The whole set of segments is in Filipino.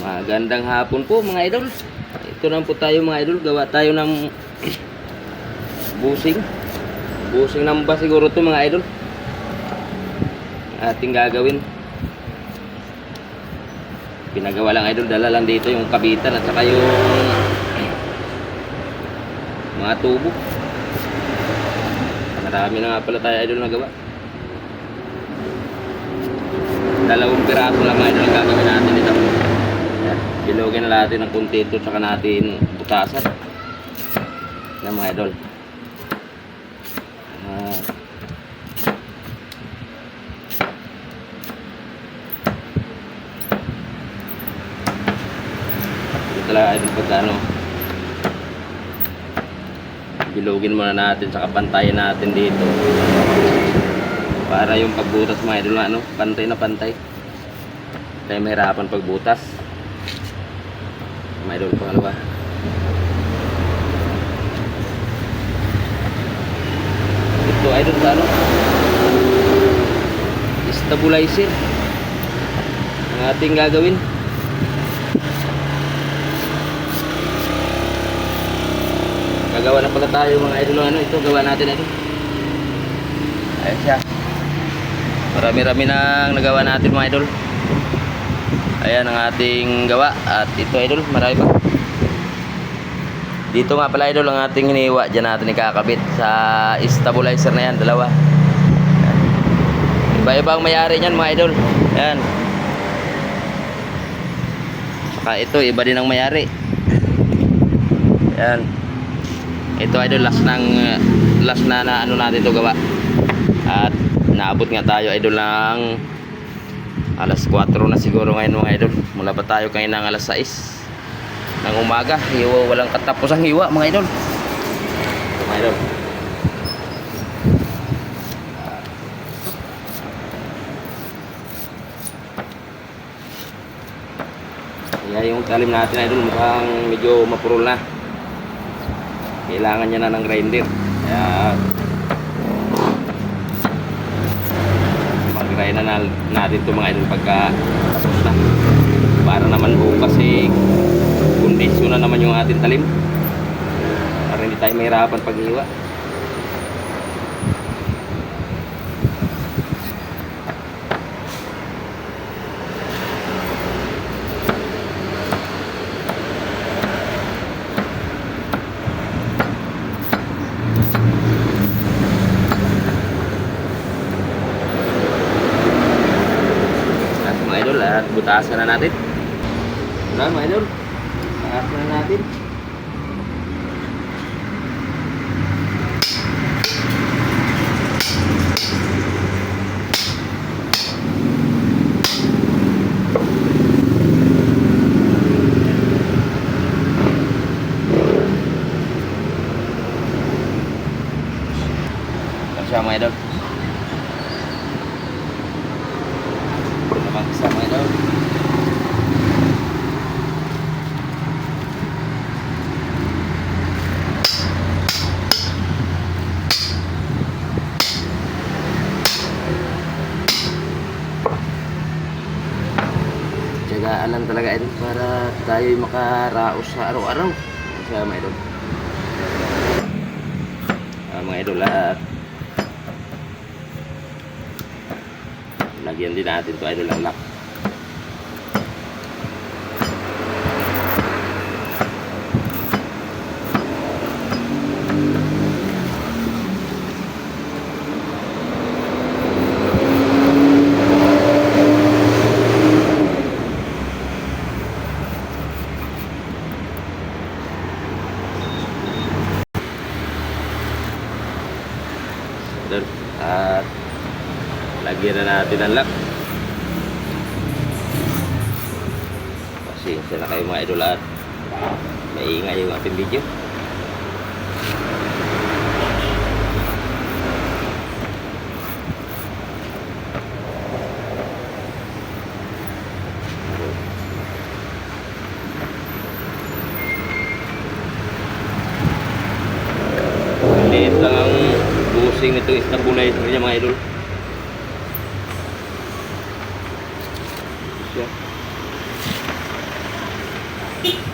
Magandang hapon po mga idol. Ito na po tayo mga idol. Gawa tayo ng busing. Busing ng ba siguro to mga idol. Ating gagawin. Pinagawa lang idol. Dala lang dito yung kabitan at saka yung mga tubo. Marami na nga pala tayo idol na gawa. Dalawang piraso lang mga idol ang gagawin natin. Bilogin na natin ng kunti ito tsaka natin butasan. Yan mga idol. Ah. Ito talaga idol ano. Bilogin muna natin tsaka pantayin natin dito. Para yung pagbutas mga idol ano, pantay na pantay. Tayo mahirapan pagbutas. Mga idol pangalawa. Ito idol sa ano? Stabilizer. Ang ating gagawin. Gagawa na pala tayo mga idol ano. Ito gawa natin ito. Ayun siya. Marami-rami nang nagawa natin mga idol. Ayan ang ating gawa. At ito idol, marami pa. Dito nga pala idol ang ating hiniwa. Diyan natin ikakabit sa stabilizer na yan, dalawa. Iba-ibang mayari niyan mga idol. Ayan. Saka ito, iba din ang mayari. Ayan. Ito idol, last ng last na, na ano natin ito gawa. At naabot nga tayo idol ng alas 4 na siguro ngayon mga idol. Mula pa tayo kayo ng alas 6 ng umaga. Hiwa, walang katapos ang hiwa mga idol. Mga idol. Kaya yung talim natin idol mukhang medyo mapurol na. Kailangan niya na ng grinder. Kaya mag-grind na na- natin ito mga idol pagka na. Para naman po kasi kondisyon na naman yung ating talim. Para hindi tayo mahirapan paghiwa. At mga idol, butasan na natin. Wala mga idol. Butasan na natin. Ito siya mga idol. Ito naman isa mga idol. Lang talaga idol para tayo makaraos sa araw-araw. Siya mga idol. Ah, mga idol at lagyan din natin to idol ang lock. Idol. At lagyan na natin ang lock. Pasensya na kayo mga idol at maingay yung ating video. muna yung kanya mga idol. Yeah.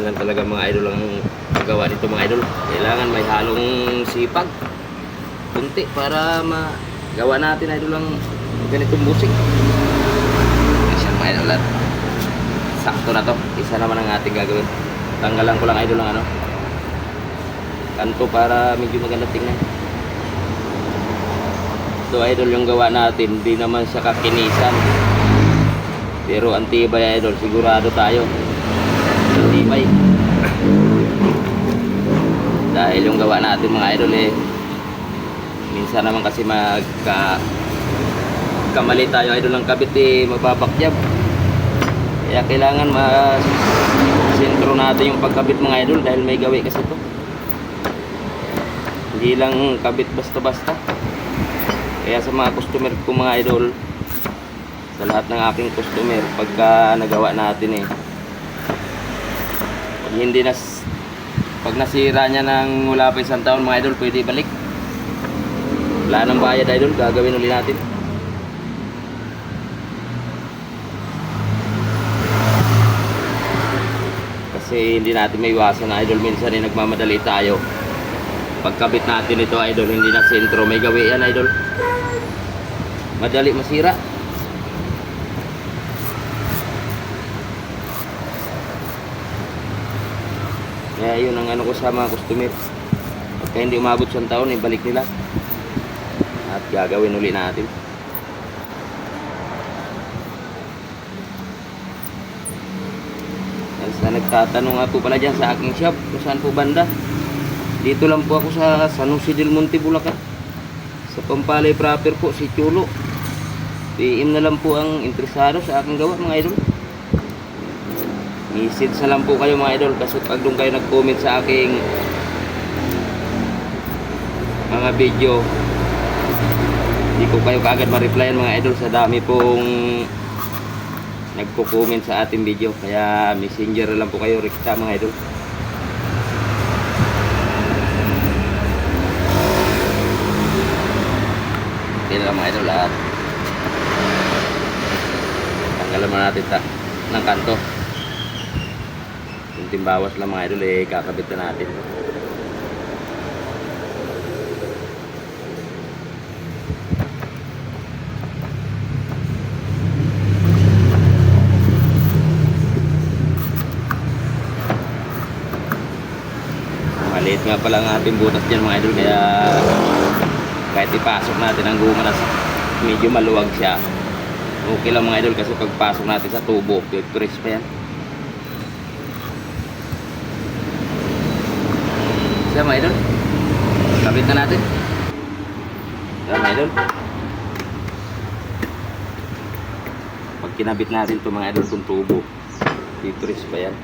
Kagaan lang talaga mga idol ang magawa nito mga idol. Kailangan may halong sipag. Kunti para magawa natin idol ang ganitong musik. Isang mga idol at sakto na to. Isa naman ang ating gagawin. Tanggalan ko lang idol ang ano. Kanto para medyo maganda tingnan. Ito idol yung gawa natin. Hindi naman siya kakinisan. Pero ang tibay idol. Sigurado tayo. Tibay. Dahil yung gawa natin mga idol eh. Minsan naman kasi magka kamali tayo idol ng kabit eh magbabakyab. Kaya kailangan ma sentro natin yung pagkabit mga idol dahil may gawi kasi to. Hindi lang kabit basta-basta. Kaya sa mga customer ko mga idol, sa lahat ng aking customer, pagka nagawa natin eh, hindi nas pag nasira niya ng wala pa isang taon mga idol, pwede balik. Wala nang bayad idol, gagawin ulit natin. Kasi hindi natin may iwasan na idol minsan eh nagmamadali tayo. Pagkabit natin ito idol, hindi na sentro, may gawi yan idol. Madali masira. Kaya yun ang ano ko sa mga customer. Pagka hindi umabot sa taon, ibalik nila. At gagawin uli natin. At sa nagtatanong nga po pala dyan sa aking shop, kung saan po banda. Dito lang po ako sa San Jose del Monte, Bulacan. Sa Pampalay proper po, si Chulo. PM na lang po ang interesado sa aking gawa mga idol. Message na lang po kayo mga idol kasi pag doon kayo nag-comment sa aking mga video hindi ko kayo kaagad ma-replyan mga idol sa dami pong nagko-comment sa ating video. Kaya messenger lang po kayo rekta mga idol. Na lang mga idol at tanggalan mo natin ta ng kanto kunting bawas lang mga idol eh kakabit na natin. Maliit nga pala ang ating butas dyan mga idol kaya kahit ipasok natin ang guma na medyo maluwag siya. Okay lang mga idol kasi pagpasok natin sa tubo press pa yan siya mga idol. Kabit na natin. Siya mga idol. Pag kinabit natin ito mga idol itong tubo. Press pa yan?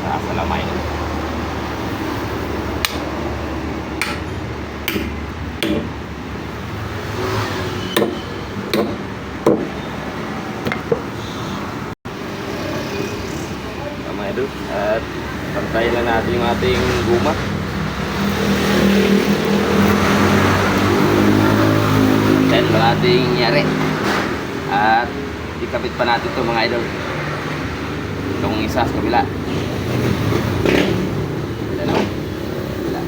Nasa lamay na. Tama idol. At pantayin lang natin yung ating guma. Then wala ating nyari. At ikabit pa natin ito mga idol. Itong isa sa kabila. Ano? Wala.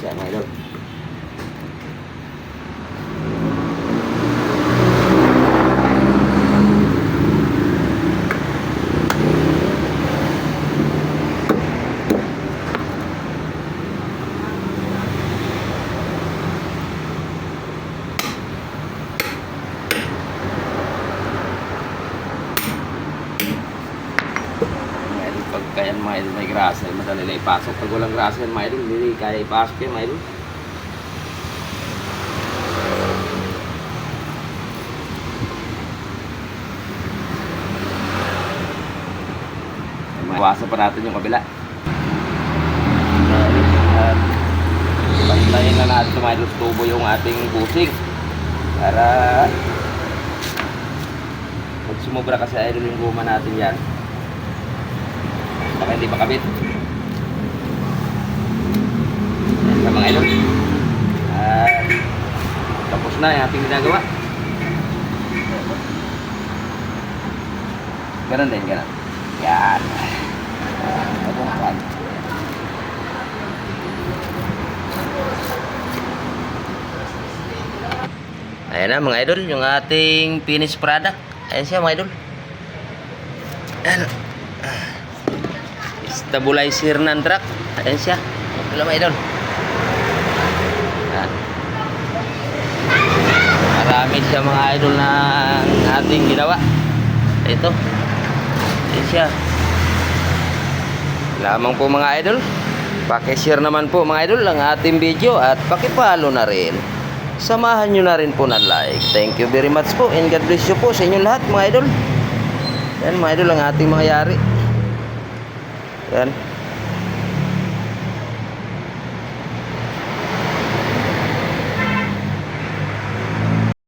Siya mga idol. Mga idol, pag kaya mga idol may grasa, madali na ipasok. Pag walang grasa yan mga idol, kaya ipasok yan mga. Iwasan pa natin yung kabila. At Pantayin na natin mga idol tubo yung ating busing. Para pag sumubra kasi idol yung guma natin yan. Baka hindi pa kabit. Yan sa mga idol. At tapos na yung ating ginagawa. Ganun din, ganun. Yan. Ito na yan. Ayan na mga idol, yung ating finished product. Ayan siya mga idol. Ayan. Stabilizer ng truck. Ayan siya. Mga idol. Ayan. Marami siya mga idol na ating ginawa. Ito. Ayan siya. Lamang po mga idol. Pakishare naman po mga idol ang ating video at pakipalo na rin. Samahan nyo na rin po ng like. Thank you very much po and God bless you po sa inyo lahat mga idol. Yan mga idol ang ating mga yari. Yan.